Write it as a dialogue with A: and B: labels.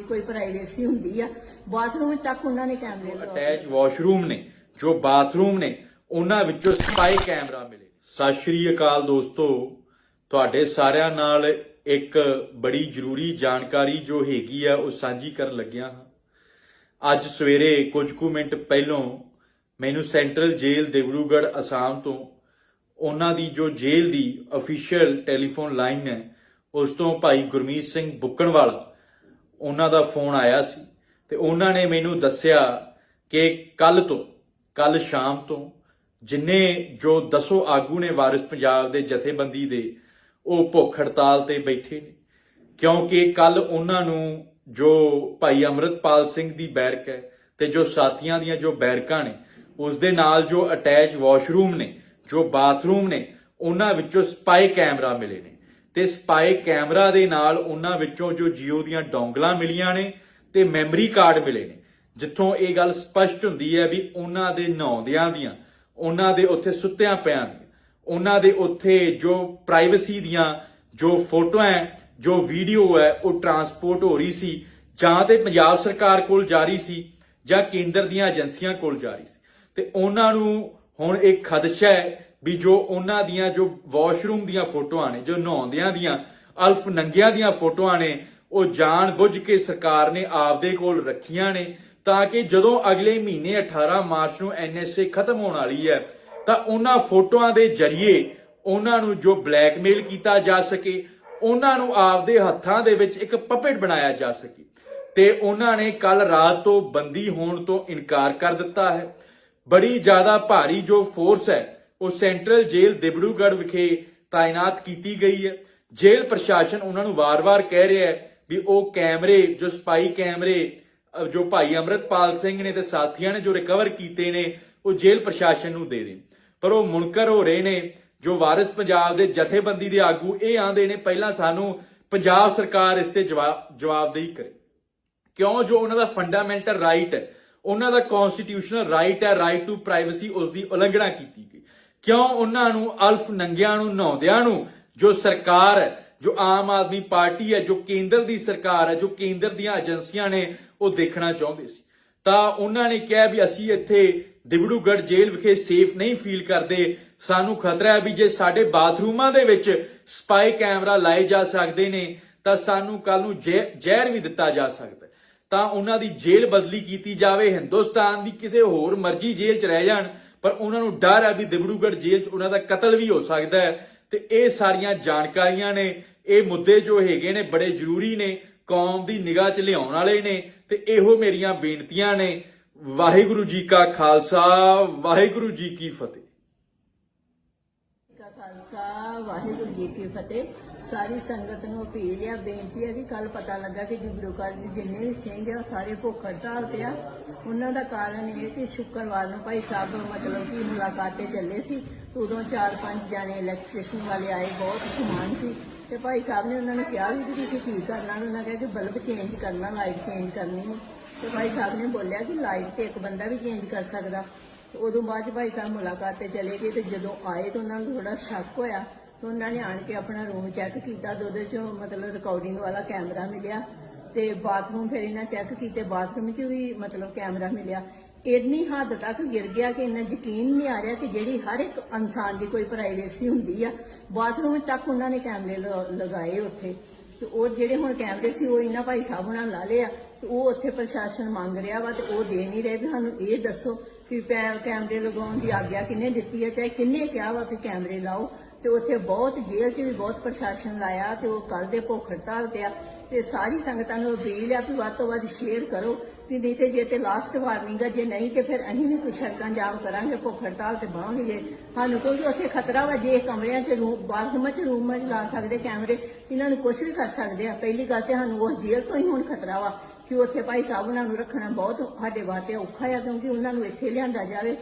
A: ਦੀ ਕੋਈ ਪ੍ਰਾਈਵੇਸੀ ਹੁੰਦੀ ਆ ਬਾਥਰੂਮ ਤੱਕ ਉਹਨਾਂ ਨੇ ਕੈਮਰੇ ਲਗਾਏ
B: ਅਟੈਚ ਵਾਸ਼ਰੂਮ ਨੇ ਜੋ ਬਾਥਰੂਮ ਨੇ ਉਹਨਾਂ ਵਿੱਚੋਂ ਸਪਾਈ ਕੈਮਰਾ ਮਿਲੇ। ਸਤਿ ਸ਼੍ਰੀ ਅਕਾਲ ਦੋਸਤੋ ਤੁਹਾਡੇ ਸਾਰਿਆਂ ਨਾਲ ਇੱਕ ਬੜੀ ਜ਼ਰੂਰੀ ਜਾਣਕਾਰੀ ਜੋ ਹੈਗੀ ਆ ਉਹ ਸਾਂਝੀ ਕਰਨ ਲੱਗਿਆ ਹਾਂ। ਅੱਜ ਸਵੇਰੇ ਕੁਝ ਕੁ ਮਿੰਟ ਪਹਿਲੋਂ ਮੈਨੂੰ ਸੈਂਟਰਲ ਜੇਲ੍ਹ ਦਿਬਰੂਗੜ੍ਹ ਅਸਾਮ ਤੋਂ ਉਹਨਾਂ ਦੀ ਜੋ ਜੇਲ੍ਹ ਦੀ ਅਫੀਸ਼ੀਅਲ ਟੈਲੀਫੋਨ ਲਾਈਨ ਹੈ ਉਸ ਤੋਂ ਭਾਈ ਗੁਰਮੀਤ ਸਿੰਘ ਬੁੱਕਣਵਾਲਾ ਉਹਨਾਂ ਦਾ ਫੋਨ ਆਇਆ ਸੀ ਤੇ ਉਹਨਾਂ ਨੇ ਮੈਨੂੰ ਦੱਸਿਆ ਕਿ ਕੱਲ ਤੋਂ ਕੱਲ ਸ਼ਾਮ ਤੋਂ ਜਿੰਨੇ ਜੋ ਦਸੋ ਆਗੂ ਨੇ ਵਾਰਿਸ ਪੰਜਾਬ ਦੇ ਜਥੇਬੰਦੀ ਦੇ, ਉਹ ਭੁੱਖ ਹੜਤਾਲ ਤੇ ਬੈਠੇ ਨੇ। ਕਿਉਂਕਿ ਕੱਲ ਉਹਨਾਂ ਨੂੰ ਜੋ ਭਾਈ ਅਮਰਤਪਾਲ ਸਿੰਘ ਦੀ ਬੈਰਕ ਹੈ ਤੇ ਜੋ ਸਾਥੀਆਂ ਦੀਆਂ ਜੋ ਬੈਰਕਾਂ ਨੇ, ਉਸ ਦੇ ਨਾਲ ਜੋ ਅਟੈਚ ਵਾਸ਼ਰੂਮ ਨੇ, ਜੋ ਬਾਥਰੂਮ ਨੇ, ਉਹਨਾਂ ਵਿੱਚੋਂ ਸਪਾਈ ਕੈਮਰਾ ਮਿਲੇ ਨੇ। ਤੇ ਸਪਾਈ ਕੈਮਰਾ ਦੇ ਨਾਲ ਉਹਨਾਂ ਵਿੱਚੋਂ ਜੋ ਜੀਓ ਦੀਆਂ ਡੋਂਗਲਾਂ ਮਿਲੀਆਂ ਨੇ ਤੇ ਮੈਮਰੀ ਕਾਰਡ ਮਿਲੇ ਨੇ। ਜਿੱਥੋਂ ਇਹ ਗੱਲ ਸਪਸ਼ਟ ਹੁੰਦੀ ਹੈ ਵੀ ਉਹਨਾਂ ਦੇ ਨਹਾਉਂਦਿਆਂ ਦੀਆਂ, ਉਹਨਾਂ ਦੇ ਉੱਥੇ ਸੁੱਤਿਆਂ ਪਿਆਂ ਦੀਆਂ, ਉਹਨਾਂ ਦੇ ਉੱਥੇ ਜੋ ਪ੍ਰਾਈਵੇਸੀ ਦੀਆਂ ਜੋ ਫੋਟੋਆਂ ਹੈ, ਜੋ ਵੀਡੀਓ ਹੈ, ਉਹ ਟਰਾਂਸਪੋਰਟ ਹੋ ਰਹੀ ਸੀ ਜਾਂ ਤੇ ਪੰਜਾਬ ਸਰਕਾਰ ਕੋਲ ਜਾਰੀ ਸੀ ਜਾਂ ਕੇਂਦਰ ਦੀਆਂ ਏਜੰਸੀਆਂ ਕੋਲ ਜਾਰੀ ਸੀ। ਤੇ ਉਹਨਾਂ ਨੂੰ ਹੁਣ ਇਹ ਖਦਸ਼ਾ ਹੈ ਵੀ ਜੋ ਉਹਨਾਂ ਦੀਆਂ ਜੋ ਵਾਸ਼ਰੂਮ ਦੀਆਂ ਫੋਟੋਆਂ ਨੇ, ਜੋ ਨਹਾਉਂਦਿਆਂ ਦੀਆਂ, ਅਲਫ ਨੰਗਿਆਂ ਦੀਆਂ ਫੋਟੋਆਂ ਨੇ, ਉਹ ਜਾਣ ਬੁੱਝ ਕੇ ਸਰਕਾਰ ਨੇ ਆਪਦੇ ਕੋਲ ਰੱਖੀਆਂ ਨੇ, ਤਾਂ ਕਿ ਜਦੋਂ ਅਗਲੇ ਮਹੀਨੇ 18 ਮਾਰਚ ਨੂੰ ਐਨਐਸਏ ਖਤਮ ਹੋਣ ਵਾਲੀ ਹੈ, ਤਾਂ ਉਹਨਾਂ ਫੋਟੋਆਂ ਦੇ ਜ਼ਰੀਏ ਉਹਨਾਂ ਨੂੰ ਜੋ ਬਲੈਕਮੇਲ ਕੀਤਾ ਜਾ ਸਕੇ, ਉਹਨਾਂ ਨੂੰ ਆਪਦੇ ਹੱਥਾਂ ਦੇ ਵਿੱਚ ਇੱਕ ਪਪੇਟ ਬਣਾਇਆ ਜਾ ਸਕੇ। ਤੇ ਉਹਨਾਂ ਨੇ ਕੱਲ ਰਾਤ ਤੋਂ ਬੰਦੀ ਹੋਣ ਤੋਂ ਇਨਕਾਰ ਕਰ ਦਿੱਤਾ ਹੈ। ਬੜੀ ਜ਼ਿਆਦਾ ਭਾਰੀ ਜੋ ਫੋਰਸ ਹੈ ਉਹ ਸੈਂਟਰਲ ਜੇਲ੍ਹ ਦਿਬੜੂਗੜ੍ਹ ਵਿਖੇ ਤਾਇਨਾਤ ਕੀਤੀ ਗਈ ਹੈ। ਜੇਲ੍ਹ ਪ੍ਰਸ਼ਾਸਨ ਉਹਨਾਂ ਨੂੰ ਵਾਰ-ਵਾਰ ਕਹਿ ਰਿਹਾ ਹੈ ਵੀ ਉਹ ਕੈਮਰੇ, ਜੋ ਸਪਾਈ ਕੈਮਰੇ ਜੋ ਭਾਈ ਅਮਰਤਪਾਲ ਸਿੰਘ ਨੇ ਤੇ ਸਾਥੀਆਂ ਨੇ ਜੋ ਰਿਕਵਰ ਕੀਤੇ ਨੇ, ਉਹ ਜੇਲ੍ਹ ਪ੍ਰਸ਼ਾਸਨ ਨੂੰ ਦੇ ਦੇਣ। ਪਰ ਉਹ ਮੁਨਕਰ ਹੋ ਰਹੇ ਨੇ, ਜੋ ਵਾਰਿਸ ਪੰਜਾਬ ਦੇ ਜਥੇਬੰਦੀ ਦੇ ਆਗੂ ਇਹ ਆਂਦੇ ਨੇ, ਪਹਿਲਾਂ ਸਾਨੂੰ ਪੰਜਾਬ ਸਰਕਾਰ ਇਸ ਤੇ ਜਵਾਬ ਜਵਾਬਦੇਹੀ ਕਰੇ। ਕਿਉਂ? ਜੋ ਉਹਨਾਂ ਦਾ ਫੰਡਾਮੈਂਟਲ ਰਾਈਟ ਹੈ, ਉਹਨਾਂ ਦਾ ਕਨਸਟੀਟਿਊਸ਼ਨਲ ਰਾਈਟ ਹੈ ਰਾਈਟ ਟੂ ਪ੍ਰਾਈਵੇਸੀ ਉਸ ਦੀ ਉਲੰਘਣਾ ਕੀਤੀ ਗਈ। ਕਿਉਂ ਉਹਨਾਂ ਨੂੰ ਅਲਫ ਨੰਗਿਆਂ ਨੂੰ, ਨਹਾਉਂਦਿਆਂ ਨੂੰ? ਜੋ ਸਰਕਾਰ ਹੈ ਜੋ ਆਮ ਆਦਮੀ ਪਾਰਟੀ ਹੈ, ਜੋ ਕੇਂਦਰ ਦੀ ਸਰਕਾਰ ਹੈ, ਜੋ ਕੇਂਦਰ ਦੀਆਂ ਏਜੰਸੀਆਂ ਨੇ ਉਹ ਦੇਖਣਾ ਚਾਹੁੰਦੇ ਸੀ। ਤਾਂ ਉਹਨਾਂ ਨੇ ਕਿਹਾ ਵੀ ਅਸੀਂ ਇੱਥੇ ਦਿਬੜੂਗੜ੍ਹ ਜੇਲ੍ਹ ਵਿਖੇ ਸੇਫ ਨਹੀਂ ਫੀਲ ਕਰਦੇ। ਸਾਨੂੰ ਖਤਰਾ ਹੈ ਵੀ ਜੇ ਸਾਡੇ ਬਾਥਰੂਮਾਂ ਦੇ ਵਿੱਚ ਸਪਾਈ ਕੈਮਰਾ ਲਾਏ ਜਾ ਸਕਦੇ ਨੇ, ਤਾਂ ਸਾਨੂੰ ਕੱਲ ਨੂੰ ਜ਼ਹਿ- ਜ਼ਹਿਰ ਵੀ ਦਿੱਤਾ ਜਾ ਸਕਦਾ ਤਾਂ ਉਹਨਾਂ ਦੀ ਜੇਲ੍ਹ ਬਦਲੀ ਕੀਤੀ ਜਾਵੇ, ਹਿੰਦੁਸਤਾਨ ਦੀ ਕਿਸੇ ਹੋਰ ਮਰਜ਼ੀ ਜੇਲ੍ਹ 'ਚ ਰਹਿ ਜਾਣ ਪਰ ਉਹਨਾਂ ਨੂੰ ਡਰ ਹੈ ਵੀ ਦਿਬੜੂਗੜ੍ਹ ਜੇਲ੍ਹ 'ਚ ਉਹਨਾਂ ਦਾ ਕਤਲ ਵੀ ਹੋ ਸਕਦਾ ਹੈ। ਤੇ ਇਹ ਸਾਰੀਆਂ ਜਾਣਕਾਰੀਆਂ ਨੇ, ਇਹ ਮੁੱਦੇ ਜੋ ਹੈਗੇ ਨੇ ਬੜੇ ਜ਼ਰੂਰੀ ਨੇ, ਕੌਮ ਦੀ ਨਿਗਾਹ 'ਚ ਲਿਆਉਣ ਵਾਲੇ ਨੇ ਤੇ ਇਹੋ ਮੇਰੀਆਂ ਬੇਨਤੀਆਂ ਨੇ। ਵਾਹਿਗੁਰੂ ਜੀ ਕਾ ਖਾਲਸਾ, ਵਾਹਿਗੁਰੂ ਜੀ ਕੀ ਫਤਿਹ।
A: ਖਾਲਸਾ, ਵਾਹਿਗੁਰੂ ਜੀ ਕੀ ਫਤਿਹ। ਸਾਰੀ ਸੰਗਤ ਨੂੰ ਅਪੀਲ ਆ, ਬੇਨਤੀ ਹੈ ਕਿ ਕੱਲ ਪਤਾ ਲੱਗਾ ਕਿ ਡਿਬਰੂਗੜ੍ਹ ਦੇ ਜਿੰਨੇ ਵੀ ਸਿੰਘ ਆ ਸਾਰੇ ਭੁੱਖ ਹੜਤਾਲ ਤੇ ਆ। ਉਹਨਾਂ ਦਾ ਕਾਰਨ ਇਹ ਕਿ ਸ਼ੁੱਕਰਵਾਰ ਨੂੰ ਭਾਈ ਸਾਹਿਬ ਮਤਲਬ ਕਿ ਮੁਲਾਕਾਤ ਤੇ ਚੱਲੇ ਸੀ। ਉਦੋਂ ਚਾਰ ਪੰਜ ਜਾਣੇ ਇਲੈਕਟ੍ਰੀਸ਼ੀਅਨ ਵਾਲੇ ਆਏ, ਬਹੁਤ ਸਮਾਨ ਸੀ। ਤੇ ਭਾਈ ਸਾਹਿਬ ਨੇ ਉਹਨਾਂ ਨੂੰ ਕਿਹਾ ਵੀ ਕਿ ਤੁਸੀਂ ਕੀ ਕਰਨਾ? ਉਹਨਾਂ ਕਿਹਾ ਕਿ ਬਲਬ ਚੇਂਜ ਕਰਨਾ ਲਾਈਟ ਚੇਂਜ ਕਰਨੀ ਹੈ ਤੇ ਭਾਈ ਸਾਹਿਬ ਨੇ ਬੋਲਿਆ ਕਿ ਲਾਈਟ ਤੇ ਇੱਕ ਬੰਦਾ ਵੀ ਚੇਂਜ ਕਰ ਸਕਦਾ। ਉਦੋਂ ਬਾਅਦ 'ਚ ਭਾਈ ਸਾਹਿਬ ਮੁਲਾਕਾਤ ਤੇ ਚਲੇ ਗਏ ਤੇ ਜਦੋਂ ਆਏ ਤਾਂ ਉਹਨਾਂ ਨੂੰ ਥੋੜਾ ਸ਼ੱਕ ਹੋਇਆ ਤੇ ਉਹਨਾਂ ਨੇ ਆਣ ਕੇ ਆਪਣਾ ਰੂਮ ਚੈੱਕ ਕੀਤਾ ਤੇ ਉਹਦੇ ਚੋਂ ਮਤਲਬ ਰਿਕਾਰਡਿੰਗ ਵਾਲਾ ਕੈਮਰਾ ਮਿਲਿਆ ਤੇ ਬਾਥਰੂਮ ਫਿਰ ਇਹਨਾਂ ਚੈੱਕ ਕੀਤੇ ਬਾਥਰੂਮ 'ਚ ਵੀ ਮਤਲਬ ਕੈਮਰਾ ਮਿਲਿਆ। ਇੰਨੀ ਹੱਦ ਤੱਕ ਗਿਰ ਗਿਆ ਕਿ ਇਹਨਾਂ ਯਕੀਨ ਨਹੀਂ ਆ ਰਿਹਾ ਕਿ ਜਿਹੜੀ ਹਰ ਇੱਕ ਇਨਸਾਨ ਦੀ ਕੋਈ ਪ੍ਰਾਈਵੇਸੀ ਹੁੰਦੀ ਆ ਬਾਥਰੂਮ ਤੱਕ ਉਹਨਾਂ ਨੇ ਕੈਮਰੇ ਲਗਾਏ ਉੱਥੇ। ਤੇ ਉਹ ਜਿਹੜੇ ਹੁਣ ਕੈਮਰੇ ਸੀ, ਉਹ ਇਹਨਾਂ ਭਾਈ ਸਾਹਿਬ ਨਾਲ ਲਾ ਲਿਆ ਤੇ ਉਹ ਉੱਥੇ ਪ੍ਰਸ਼ਾਸਨ ਮੰਗ ਰਿਹਾ ਵਾ ਤੇ ਉਹ ਦੇ ਨਹੀਂ ਰਹੇ ਵੀ ਸਾਨੂੰ ਇਹ ਦੱਸੋ ਕਿ ਪੈ- ਕੈਮਰੇ ਲਗਾਉਣ ਦੀ ਆਗਿਆ ਕਿਹਨੇ ਦਿੱਤੀ ਹੈ? ਚਾਹੇ ਕਿੰਨੇ ਕਿਹਾ ਵਾ ਕਿ ਕੈਮਰੇ ਲਾਓ। ਤੇ ਉੱਥੇ ਬਹੁਤ ਜੇਲ੍ਹ 'ਚ ਵੀ ਬਹੁਤ ਪ੍ਰਸ਼ਾਸਨ ਲਾਇਆ ਤੇ ਉਹ ਕੱਲ ਦੇ ਭੁੱਖ ਹੜਤਾਲ ਤੇ ਆ। ਤੇ ਸਾਰੀ ਸੰਗਤਾਂ ਨੂੰ ਅਪੀਲ ਆ ਵੀ ਵੱਧ ਤੋਂ ਵੱਧ ਸ਼ੇਅਰ ਕਰੋ। ਵੀ ਨਹੀਂ ਤੇ ਜੇ ਤੇ ਲਾਸਟ ਵਾਰਨਿੰਗ ਆ, ਜੇ ਨਹੀਂ ਤੇ ਫਿਰ ਅਸੀਂ ਵੀ ਕੁਛ ਸੜਕਾਂ ਜਾਮ ਕਰਾਂਗੇ, ਭੁੱਖ ਹੜਤਾਲ ਤੇ ਬਾਹਾਂਗੇ ਸਾਨੂੰ ਕਿਉਂਕਿ ਉੱਥੇ ਖਤਰਾ ਵਾ, ਜੇ ਕਮਰਿਆਂ 'ਚ ਰੂਮ ਬਾਥਰੂਮਾਂ 'ਚ ਰੂਮਾਂ 'ਚ ਲਾ ਸਕਦੇ ਕੈਮਰੇ, ਇਹਨਾਂ ਨੂੰ ਕੁਛ ਵੀ ਕਰ ਸਕਦੇ ਆ। ਪਹਿਲੀ ਗੱਲ ਤੇ ਸਾਨੂੰ ਉਸ ਜੇਲ੍ਹ ਤੋਂ ਹੀ ਹੁਣ ਖਤਰਾ ਵਾ। ਕਿ ਉੱਥੇ ਭਾਈ ਸਾਹਿਬ ਉਹਨਾਂ ਨੂੰ ਰੱਖਣਾ ਬਹੁਤ ਸਾਡੇ ਵਾਸਤੇ ਔਖਾ ਆ, ਕਿਉਂਕਿ ਉਹਨਾਂ ਨੂੰ ਇੱਥੇ ਲਿਆਂਦਾ ਜਾਵੇ।